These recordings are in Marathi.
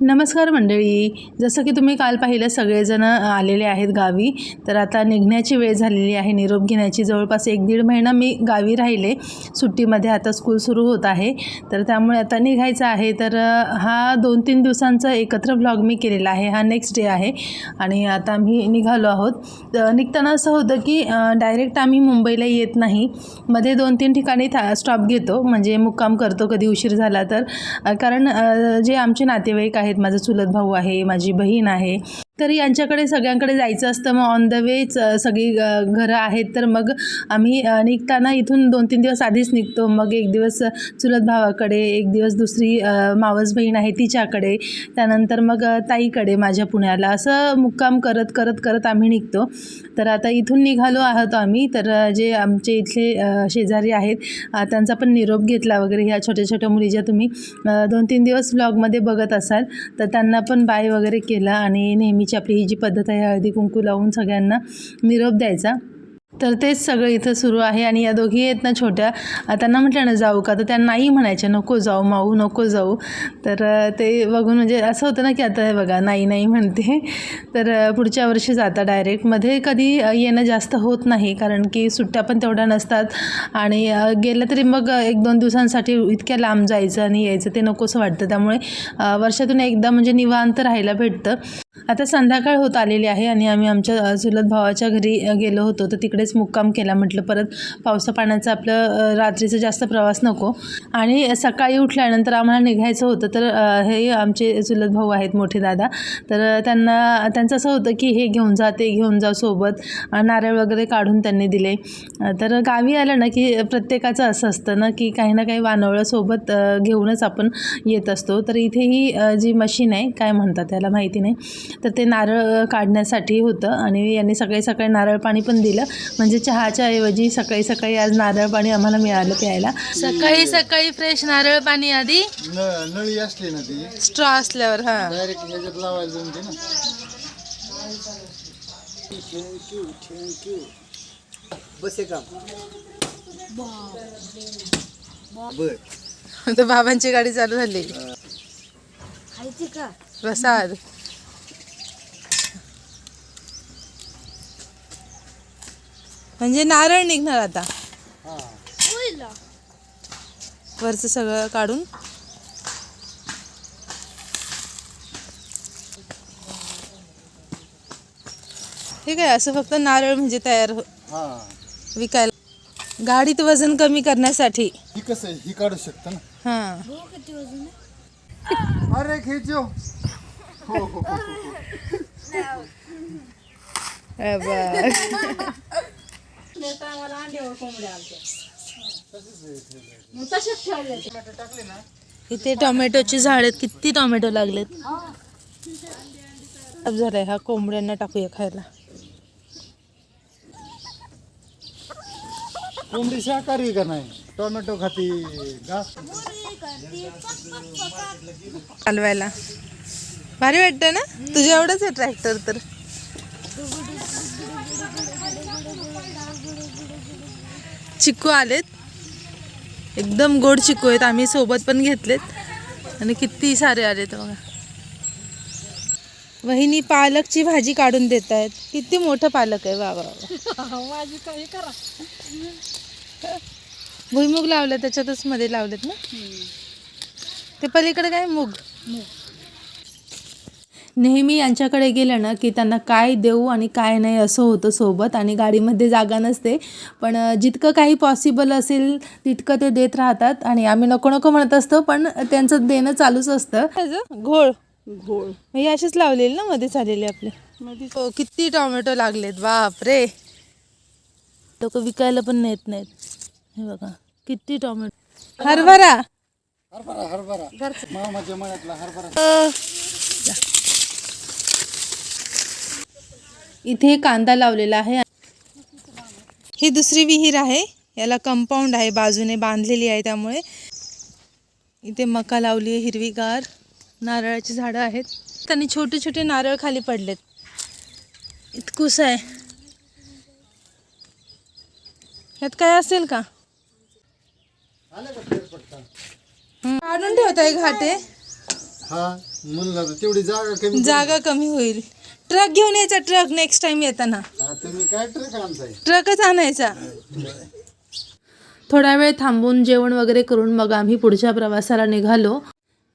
नमस्कार मंडळी. जसं की तुम्ही काल पाहिलं सगळेजण आलेले आहेत गावी. तर आता निघण्याची वेळ झालेली आहे. निरोप घेण्याची जवळपास एक दीड महिना मी गावी राहिले. सुट्टीमध्ये आता स्कूल सुरू होत आहे. तर त्यामुळे आता निघायचं आहे. तर हा दोन तीन दिवसांचा एकत्र ब्लॉग मी केलेला आहे. हा नेक्स्ट डे आहे. आणि आता आम्ही निघालो आहोत. तर निघताना असं होतं की डायरेक्ट आम्ही मुंबईला येत नाही. मध्ये दोन तीन ठिकाणी था स्टॉप घेतो. म्हणजे मुक्काम करतो कधी उशीर झाला तर. कारण जे आमचे नातेवाईक आहेत माझा चुलत भाऊ आहे माझी बहीण आहे. तर यांच्याकडे सगळ्यांकडे जायचं असतं. मग ऑन द वेच सगळी घरं आहेत. तर मग आम्ही निघताना इथून दोन तीन दिवस आधीच निघतो. मग एक दिवस चुलत भावाकडे एक दिवस दुसरी मावस बहीण आहे तिच्याकडे. त्यानंतर मग ताईकडे माझ्या पुण्याला. असं मुक्काम करत करत करत आम्ही निघतो. तर आता इथून निघालो आहोत आम्ही. तर जे आमचे इथले शेजारी आहेत त्यांचा पण निरोप घेतला वगैरे. ह्या छोट्या छोट्या मुली ज्या तुम्ही दोन तीन दिवस ब्लॉगमध्ये बघत असाल. तर त्यांना पण बाय वगैरे केला. आणि हळदीची आपली ही जी पद्धत आहे हळदी कुंकू लावून सगळ्यांना निरोप द्यायचा. तर तेच सगळं इथं सुरू आहे आणि या दोघी आहेत ना छोट्या. त्यांना म्हटलं ना जाऊ का? तर त्या नाही म्हणायच्या नको जाऊ माऊ नको जाऊ. तर ते बघून म्हणजे असं होतं ना की आता हे बघा नाही नाही म्हणते. तर पुढच्या वर्षी जाता डायरेक्टमध्ये कधी येणं जास्त होत नाही कारण की सुट्ट्या पण तेवढ्या नसतात. आणि गेलं तरी मग एक दोन दिवसांसाठी इतक्या लांब जायचं आणि यायचं ते नकोसं वाटतं. त्यामुळे वर्षातून एकदा म्हणजे निवांत राहायला भेटतं. आता संध्याकाळ होत आलेली आहे आणि आम्ही आमच्या चुलत भावाच्या घरी गेलो होतो. तर तिकडेच मुक्काम केला. म्हटलं परत पावसा पाण्याचं आपलं रात्रीचा रात्रीचं जास्त प्रवास नको. आणि सकाळी उठल्यानंतर आम्हाला निघायचं होतं. तर हे आमचे चुलत भाऊ आहेत मोठे दादा. तर त्यांना त्यांचं असं होतं की हे घेऊन जा ते घेऊन जा सोबत. नारळ वगैरे काढून त्यांनी दिले. तर गावी आलं ना की प्रत्येकाचं असं असतं ना की काही ना काही वानवळं सोबत घेऊनच आपण येत असतो. तर इथे ही जी मशीन आहे काय म्हणतात त्याला माहिती नाही. तर ते नारळ काढण्यासाठी होतं आणि यांनी सकाळी सकाळी नारळ पाणी पण दिलं. म्हणजे चहाच्या ऐवजी सकाळी सकाळी आज नारळ पाणी आम्हाला मिळालं प्यायला. सकाळी सकाळी फ्रेश नारळ पाणी आधी. न नळी असली ना ती. स्ट्रॉ असल्यावर हां. डायरेक्ट ह्याच्यात लावायला जमते ना. थँक्यू थँक्यू बसे. का बर तर बाबांची गाडी चालू झाली. प्रसाद. म्हणजे नारळ निघणार आता. हा. वरचं सगळं काढून. हे काय असं फक्त नारळ म्हणजे तयार हो- विकायला. गाडीत वजन कमी करण्यासाठी. ही कसं आहे? ही काढू शकता ना? हां. अरे खेचो. हो हो हो, हो. हे. टाकले ना इथे टोमॅटोची झाड आहेत. किती टोमॅटो लागलेत. अब झालंय हा कोंबड्यांना टाकूया खायला. कोंबडी शाकाहारी का नाही? टोमॅटो खाती घास चालवायला भारी वाटतं ना? तुझ्या एवढंच आहे ट्रॅक्टर तर. चिकू आलेत. एकदम गोड चिकू आहेत. आम्ही सोबत पण घेतलेत. आणि किती सारे आलेत बघा. वहिनी पालकची भाजी काढून देत आहेत किती मोठं पालक आहे. वा वा वा. भुईमुग लावलं. त्याच्यातच मध्ये लावलेत ना? ते पलीकडे काय? मूग. नेहमी यांच्याकडे गेलं ना की त्यांना काय देऊ आणि काय नाही असं होतं सोबत आणि गाडीमध्ये जागा नसते. पण जितकं काही पॉसिबल असेल तितकं ते देत राहतात आणि आम्ही नको नको म्हणत असतो पण त्यांचं देणं चालूच असतं. घोळ. घोळ. हे अशीच लावलेली ना मध्ये चाललेली आपले. हो किती टोमॅटो लागलेत बाप रे लोक विकायला पण नेत नाहीत. हे बघा किती टोमॅटो. हरभरा. हरभरा हरभरा. मामाच्या मळ्यातला हरभरा. इथे कांदा लावलेला आहे. ही दुसरी विहीर आहे. याला कंपाऊंड आहे. बाजूने बांधलेली आहे त्यामुळे. इथे मका लावली आहे हिरवीगार. नारळाची झाडं आहेत. त्यांनी छोटे छोटे नारळ खाली पडलेत. इतकुस आहे. ह्यात काय असेल का? आले का फेरपटका काढून ठेवताय घाटे. हा म्हणलं तेवढी जागा कमी जागा कमी होईल. ट्रक घेऊन यायचा ट्रक नेक्स्ट टाइम येताना. हा, तुम्ही काय ट्रक आणताय? ट्रकच आणायचा. थोडा वेळ थांबून जेवण वगैरे करून मग आम्ही पुढच्या प्रवासाला निघालो.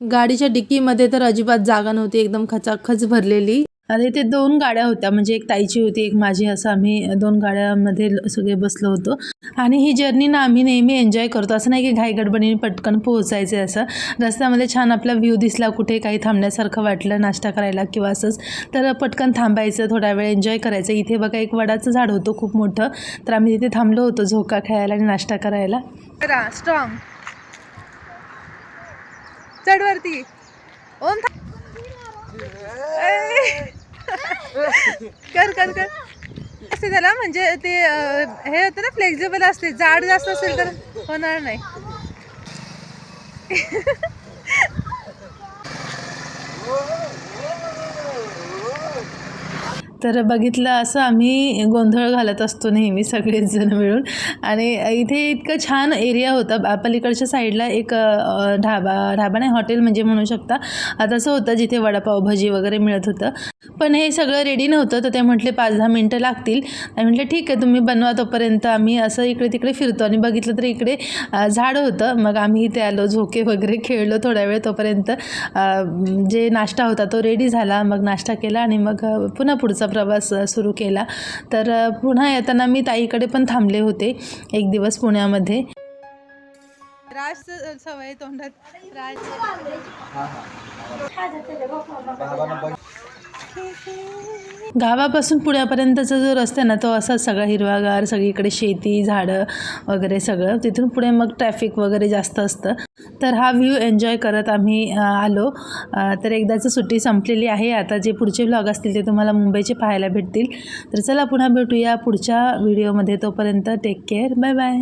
गाडीच्या डिक्कीमध्ये तर अजिबात जागा नव्हती एकदम खचाखच भरलेली. अरे इथे दोन गाड्या होत्या. म्हणजे एक ताईची होती एक माझी. असं आम्ही दोन गाड्यामध्ये ल- सगळे बसलो होतो. आणि ही जर्नी ना आम्ही नेहमी एन्जॉय करतो. असं नाही की घाईगडबडीने पटकन पोहोचायचं आहे असं. रस्त्यामध्ये छान आपला व्ह्यू दिसला. कुठे काही थांबण्यासारखं वाटलं नाश्ता करायला किंवा असंच. तर पटकन थांबायचं थोडा वेळ एन्जॉय करायचं. इथे बघा एक वडाचं झाड होतं खूप मोठं. तर आम्ही तिथे थांबलो होतो झोका खेळायला आणि नाश्ता करायला. स्ट्रॉंग चढवरती ओम कर कर कर. असते त्याला म्हणजे ते हे होतं ना फ्लेक्झिबल असते. जाड जास्त असेल तर होणार नाही. हो, हो, हो. तर बघितलं असं आम्ही गोंधळ घालत असतो नेहमी सगळेच जण मिळून. आणि इथे इतकं छान एरिया होता. पलीकडच्या साईडला एक ढाबा ढाबा नाही हॉटेल म्हणजे म्हणू शकता. आता असं होतं जिथे वडापाव भजी वगैरे मिळत होतं. पण हे सगळं रेडी नव्हतं तर ते म्हटले पाच दहा मिनटं लागतील. आणि म्हटलं ठीक आहे तुम्ही बनवा तोपर्यंत. आम्ही असं इकडे तिकडे फिरतो. आणि बघितलं तर इकडे झाड होतं. मग आम्ही इथे आलो झोके वगैरे खेळलो थोड्या वेळ तोपर्यंत. जे नाश्ता होता तो रेडी झाला. मग नाश्ता केला आणि मग पुन्हा पुढचा प्रवास सुरू केला. तर पुन्हा येताना मी ताईकडे पण थांबले होते एक दिवस पुण्यामध्ये. राज सवय तोंडात. राज. गावापासून पुण्यापर्यंतचा जो रस्ता आहे ना तो असा सगळा हिरवागार सगळीकडे शेती झाडं वगैरे सगळं. तिथून पुढे मग ट्रॅफिक वगैरे जास्त असतं. तर हा व्ह्यू एन्जॉय करत आम्ही आलो. तर एकदाचं सुट्टी संपलेली आहे. आता जे पुढचे व्लॉग असतील ते तुम्हाला मुंबईचे पाहायला भेटतील. तर चला पुन्हा भेटूया पुढच्या व्हिडिओमध्ये तोपर्यंत टेक केअर बाय बाय